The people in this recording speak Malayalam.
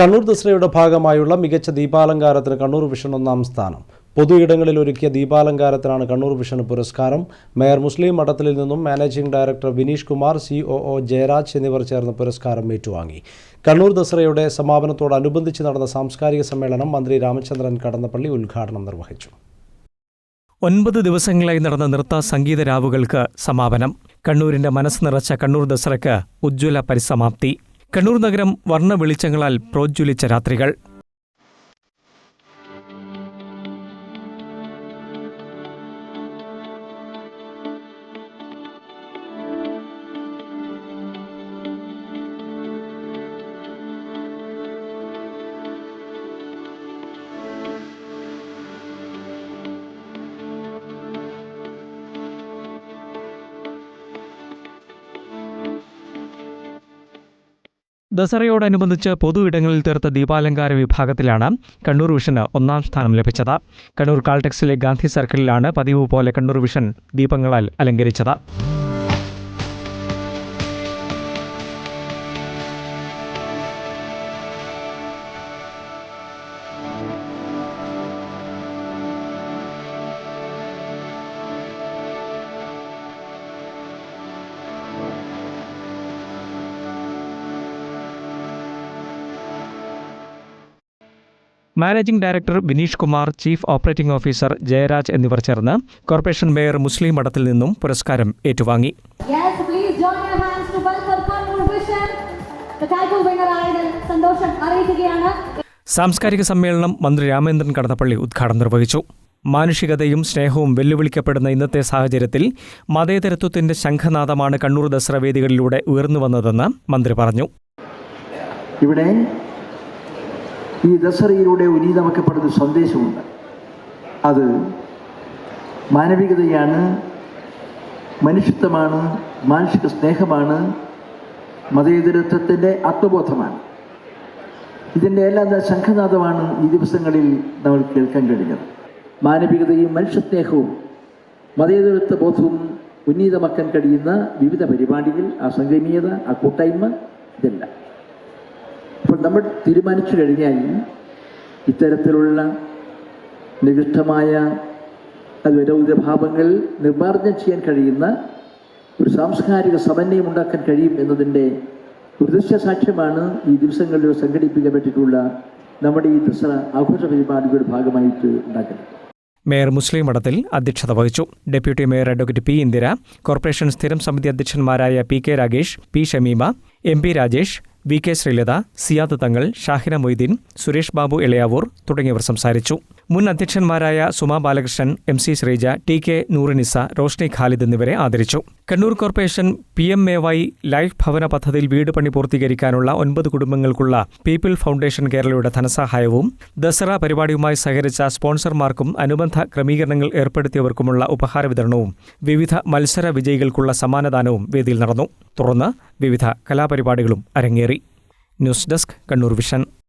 കണ്ണൂർ ദസറയുടെ ഭാഗമായുള്ള മികച്ച ദീപാലങ്കാരത്തിന് കണ്ണൂർ വിഷൻ ഒന്നാം സ്ഥാനം. പൊതു ഇടങ്ങളിൽ ഒരുക്കിയ ദീപാലങ്കാരത്തിനാണ് കണ്ണൂർ വിഷൻ പുരസ്കാരം. മേയർ മുസ്ലിം മഠത്തിൽ നിന്നും managing director Vineesh Kumar C O Jayaraj എന്നിവർ ചേർന്ന് പുരസ്കാരം ഏറ്റുവാങ്ങി. കണ്ണൂർ ദസറയുടെ സമാപനത്തോടനുബന്ധിച്ച് നടന്ന സാംസ്കാരിക സമ്മേളനം മന്ത്രി രാമചന്ദ്രൻ കടന്നപ്പള്ളി ഉദ്ഘാടനം നിർവഹിച്ചു. ഒൻപത് ദിവസങ്ങളായി നടന്ന നൃത്ത സംഗീത രാവുകൾക്ക് സമാപനം. കണ്ണൂരിന്റെ മനസ്സ് നിറച്ച കണ്ണൂർ ദസറയ്ക്ക് ഉജ്ജ്വല പരിസമാപ്തി. കണ്ണൂർ നഗരം വർണ വെളിച്ചങ്ങളാൽ പ്രോജ്വലിച്ച രാത്രികൾ. ദസറയോടനുബന്ധിച്ച് പൊതു ഇടങ്ങളിൽ തീർത്ത ദീപാലങ്കാര വിഭാഗത്തിലാണ് കണ്ണൂർ വിഷന് ഒന്നാം സ്ഥാനം ലഭിച്ചത്. കണ്ണൂർ കാൾടെക്സിലെ ഗാന്ധി സർക്കിളിലാണ് പതിവ് പോലെ കണ്ണൂർ വിഷൻ ദീപങ്ങളാൽ അലങ്കരിച്ചത്. Managing director Bineesh Kumar chief operating officer Jayaraj എന്നിവർ ചേർന്ന് കോർപ്പറേഷൻ മേയർ മുസ്ലിം മഠത്തിൽ നിന്നും പുരസ്കാരം ഏറ്റുവാങ്ങി. സാംസ്കാരിക സമ്മേളനം മന്ത്രി രാമേന്ദ്രൻ കടന്നപ്പള്ളി ഉദ്ഘാടനം നിർവഹിച്ചു. മാനുഷികതയും സ്നേഹവും വെല്ലുവിളിക്കപ്പെടുന്ന ഇന്നത്തെ സാഹചര്യത്തിൽ മതേതരത്വത്തിന്റെ ശംഖനാദമാണ് കണ്ണൂർ ദസറ വേദികളിലൂടെ ഉയർന്നുവന്നതെന്ന് മന്ത്രി പറഞ്ഞു. ഇവിടെ ഈ ദസറയിലൂടെ ഉന്നീതമാക്കപ്പെടുന്ന സന്ദേശമുണ്ട്. അത് മാനവികതയാണ് മനുഷ്യത്വമാണ് മാനുഷിക സ്നേഹമാണ് മതേതരത്വത്തിന്റെ ആത്മബോധമാണ് ഇതിന്റെ എല്ലാം ശംഖനാഥമാണ് ഈ ദിവസങ്ങളിൽ നമ്മൾ കേൾക്കാൻ കഴിഞ്ഞത് മാനവികതയും മനുഷ്യസ്നേഹവും മതേതരത്വ ബോധവും ഉന്നീതമാക്കാൻ കഴിയുന്ന വിവിധ പരിപാടികൾ ആ സംഗമീയത ആ കൂട്ടായ്മ ഇതെല്ലാം. നമ്മൾ തീരുമാനിച്ചു കഴിഞ്ഞാൽ ഇത്തരത്തിലുള്ള നികൃഷ്ടമായ വിരോധഭാവങ്ങൾ നിർമ്മാർജനം ചെയ്യാൻ കഴിയുന്ന ഒരു സാംസ്കാരിക സമന്വയം ഉണ്ടാക്കാൻ കഴിയും എന്നതിന്റെ ഒരു ദൃശ്യസാക്ഷ്യമാണ് ഈ ദിവസങ്ങളിൽ സംഘടിപ്പിക്കപ്പെട്ടിട്ടുള്ള നമ്മുടെ ഈ ദസറ ആഘോഷ പരിപാടിയുടെ ഭാഗമായിട്ട് ഉണ്ടാക്കുന്നത്. മേയർ മുസ്ലിം മഠത്തിൽ അധ്യക്ഷത വഹിച്ചു. Deputy mayor advocate P Indira corporation സ്ഥിരം സമിതി അധ്യക്ഷന്മാരായ P K Ragesh P Shameema M P Rajesh V K Sreelatha Siyad Thangal Shahina Moideen Suresh Babu Elayavoor തുടങ്ങിയവർ സംസാരിച്ചു. മുൻ അധ്യക്ഷന്മാരായ Suma Balakrishnan M C Sreeja T K Noorinisa Roshni Khalid എന്നിവരെ ആദരിച്ചു. Kannur corporation P M A Y life ഭവന പദ്ധതിയിൽ വീട് പണി പൂർത്തീകരിക്കാനുള്ള ഒൻപത് കുടുംബങ്ങൾക്കുള്ള പീപ്പിൾ ഫൗണ്ടേഷൻ കേരളയുടെ ധനസഹായവും ദസറ പരിപാടിയുമായി സഹകരിച്ച സ്പോൺസർമാർക്കും അനുബന്ധ ക്രമീകരണങ്ങൾ ഏർപ്പെടുത്തിയവർക്കുമുള്ള ഉപഹാര വിതരണവും വിവിധ മത്സര വിജയികൾക്കുള്ള സമ്മാനദാനവും വേദിയിൽ നടന്നു. തുടർന്ന് വിവിധ കലാപരിപാടികളും അരങ്ങേറി. News desk Kannur vision.